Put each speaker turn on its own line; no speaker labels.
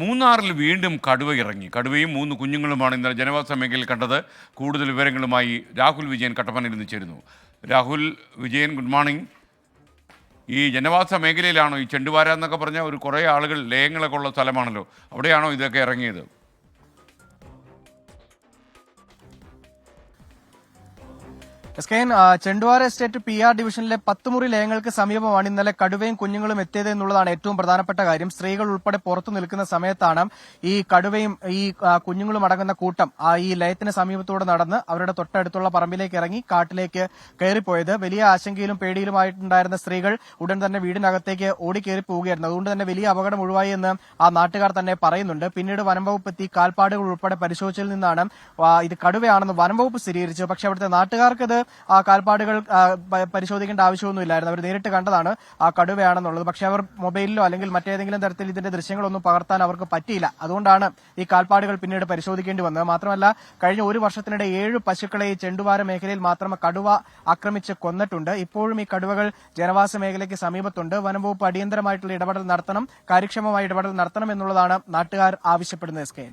മൂന്നാറിൽ വീണ്ടും കടുവ ഇറങ്ങി. കടുവയും മൂന്ന് കുഞ്ഞുങ്ങളുമാണ് ഇന്നലെ ജനവാസ മേഖലയിൽ കണ്ടത്. കൂടുതൽ വിവരങ്ങളുമായി രാഹുൽ വിജയൻ കട്ടപ്പനയിൽ നിന്ന് ചേരുന്നു. രാഹുൽ വിജയൻ ഗുഡ് മോർണിംഗ് ഈ ജനവാസ മേഖലയിലാണോ ഈ ചെണ്ടുവാര എന്നൊക്കെ പറഞ്ഞാൽ ഒരു കുറേ ആളുകൾ ലയങ്ങളൊക്കെ ഉള്ള സ്ഥലമാണല്ലോ. അവിടെയാണോ ഇതൊക്കെ ഇറങ്ങിയത്?
S K N Chenduvara estate P R ഡിവിഷനിലെ പത്തുമുറി ലയങ്ങൾക്ക് സമീപമാണ് ഇന്നലെ കടുവയും കുഞ്ഞുങ്ങളും എത്തിയത് എന്നുള്ളതാണ് ഏറ്റവും പ്രധാനപ്പെട്ട കാര്യം. സ്ത്രീകൾ ഉൾപ്പെടെ പുറത്തു നിൽക്കുന്ന സമയത്താണ് ഈ കടുവയും ഈ കുഞ്ഞുങ്ങളും അടങ്ങുന്ന കൂട്ടം ഈ ലയത്തിന് സമീപത്തൂടെ നടന്ന് അവരുടെ തൊട്ടടുത്തുള്ള പറമ്പിലേക്ക് ഇറങ്ങി കാട്ടിലേക്ക് കയറിപ്പോയത്. വലിയ ആശങ്കയിലും പേടിയിലുമായിട്ടുണ്ടായിരുന്ന സ്ത്രീകൾ ഉടൻ തന്നെ വീടിനകത്തേക്ക് ഓടിക്കേറി പോവുകയായിരുന്നു. അതുകൊണ്ട് തന്നെ വലിയ അപകടം ഒഴിവായി എന്ന് ആ നാട്ടുകാർ തന്നെ പറയുന്നുണ്ട്. പിന്നീട് വനംവകുപ്പ് എത്തി കാൽപ്പാടുകൾ ഉൾപ്പെടെ പരിശോധിച്ചതിൽ നിന്നാണ് ഇത് കടുവയാണെന്ന് വനംവകുപ്പ് സ്ഥിരീകരിച്ചു. പക്ഷെ അവിടുത്തെ നാട്ടുകാർക്ക് ആ കാൽപ്പാടുകൾ പരിശോധിക്കേണ്ട ആവശ്യമൊന്നുമില്ലായിരുന്നു. അവർ നേരിട്ട് കണ്ടതാണ് ആ കടുവയാണെന്നുള്ളത്. പക്ഷെ അവർ മൊബൈലിലോ അല്ലെങ്കിൽ മറ്റേതെങ്കിലും തരത്തിൽ ഇതിന്റെ ദൃശ്യങ്ങളൊന്നും പകർത്താൻ അവർക്ക് പറ്റിയില്ല. അതുകൊണ്ടാണ് ഈ കാൽപ്പാടുകൾ പിന്നീട് പരിശോധിക്കേണ്ടി വന്നത്. മാത്രമല്ല കഴിഞ്ഞ ഒരു വർഷത്തിനിടെ ഏഴ് പശുക്കളെ ഈ ചെണ്ടുവാര മേഖലയിൽ മാത്രം കടുവ ആക്രമിച്ച് കൊന്നിട്ടുണ്ട്. ഇപ്പോഴും ഈ കടുവകൾ ജനവാസ മേഖലയ്ക്ക് സമീപത്തുണ്ട്. വനംവകുപ്പ് അടിയന്തരമായിട്ടുള്ള ഇടപെടൽ നടത്തണം കാര്യക്ഷമമായ ഇടപെടൽ നടത്തണം എന്നുള്ളതാണ് നാട്ടുകാർ ആവശ്യപ്പെടുന്നത് എൻ.